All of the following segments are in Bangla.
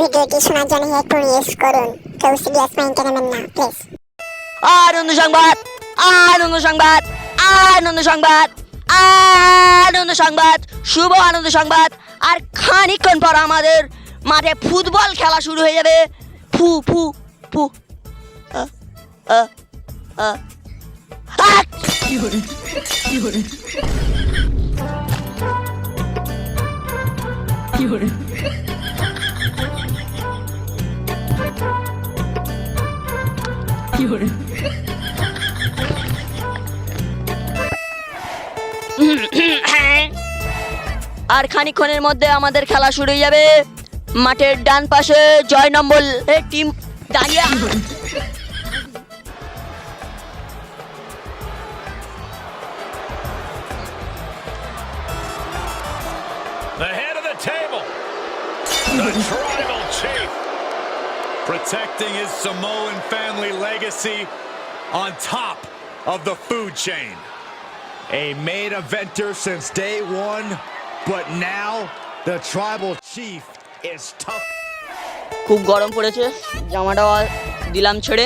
ভিডিওটি শোনার জন্য হেডফোন ইউজ করুন। কেউ সিরিয়াস মাইন্ডে নেবেন না প্লিজ আনন্দ সংবাদ আনন্দ সংবাদ আনন্দ সংবাদ আনন্দ সংবাদ শুভ আনন্দ সংবাদ। আর খানিকক্ষণ পর আমাদের মাঠে ফুটবল খেলা শুরু হয়ে যাবে। ফু ফু ফু। আ, আর খানিকক্ষণের মধ্যে আমাদের খেলা শুরু হয়ে যাবে। মাঠের ডান পাশে জয় নম্বর টিম দাঁড়িয়ে। The head of the table, the tribal chief, protecting his Samoan family legacy on top of the food chain. A main eventer since day one, but now the tribal chief is tough. খুব গরম পড়েছে জামাটা দিলাম ছেড়ে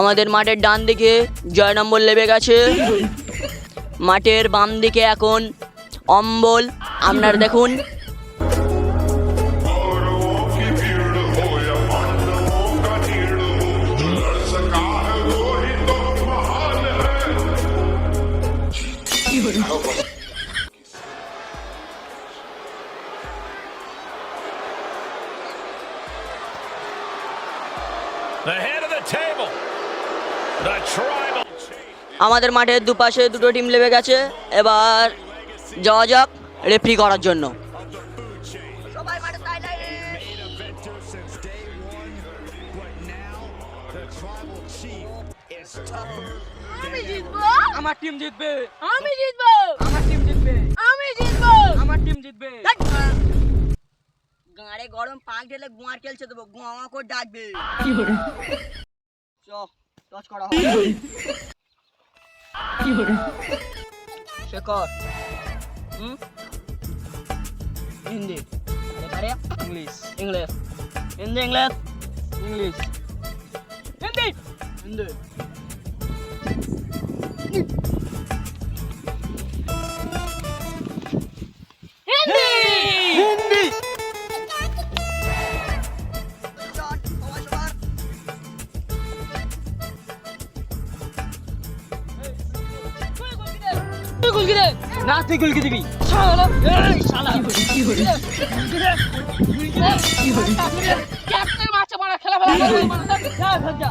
আমাদের মাঠের ডান দিকে জয় নম্বর লেবে গেছে মাঠের বাম দিকে এখন অম্বল আপনার দেখুন আমাদের মাঠের দুপাশে দুটো টিম লেবে গেছে। এবার যাওয়া যাক রেফ্রি করার জন্য। আমি জিতবো? আমার টিম জিতবে। আমি জিতবো। আমার টিম জিতবে। আমি জিতবো। আমার টিম জিতবে। গাঁড়ে গরম পাক ঢেলে গুয়ার খেলছে দেবো গুয়া করে ডাকবে। চ টচ করা শেখর হুম? হিন্দি। এবারে English. English. Hindi English. English. 근데 핸디 핸디 রাতে গুলকে দিবি শালা এই শালা কি হল কি হল ক্যাপ্টেন মাছ মারা খেলা ফেলা যা যা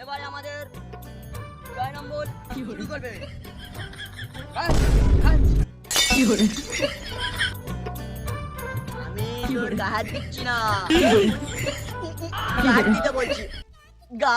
এবারে আমাদের জয় নম্বর শুরু করবে আমি তোর গা হাত দিচ্ছি না। গা হাত দিতে বলছি। গা।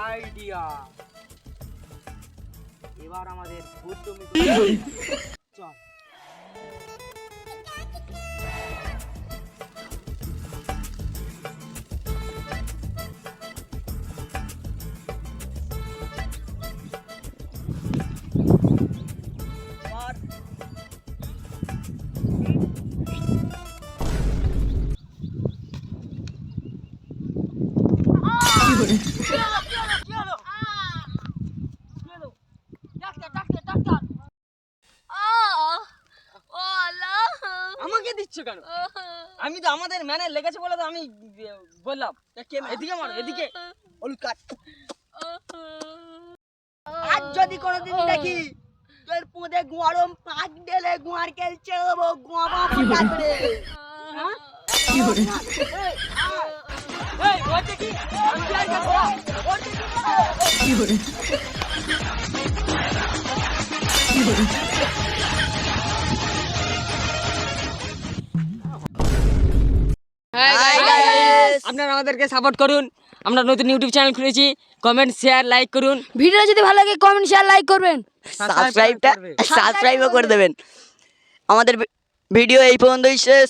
আইডিয়া এবার আমাদের ভূত জমি দিচ্ছ কেন? আমি তো আমাদের ম্যানে লেগেছে বলে তো আমি বললাম। এদিকে মারো এদিকে। কাট আর যদি কোনোদিন দেখি তোর পুঁদে গরম পাক ঢেলে গুয়ার খেলছে গুয়া করে এই ওটা কি আমি আর কাছে ওটা কি আমাদেরকে সাপোর্ট করুন। আমরা নতুন ইউটিউব চ্যানেল খুলেছি। কমেন্ট শেয়ার লাইক করুন। ভিডিও যদি ভালো লাগে কমেন্ট শেয়ার লাইক করবেন। সাবস্ক্রাইবটা সাবস্ক্রাইবও করে দেবেন। আমাদের ভিডিও এই পর্যন্তই শেষ।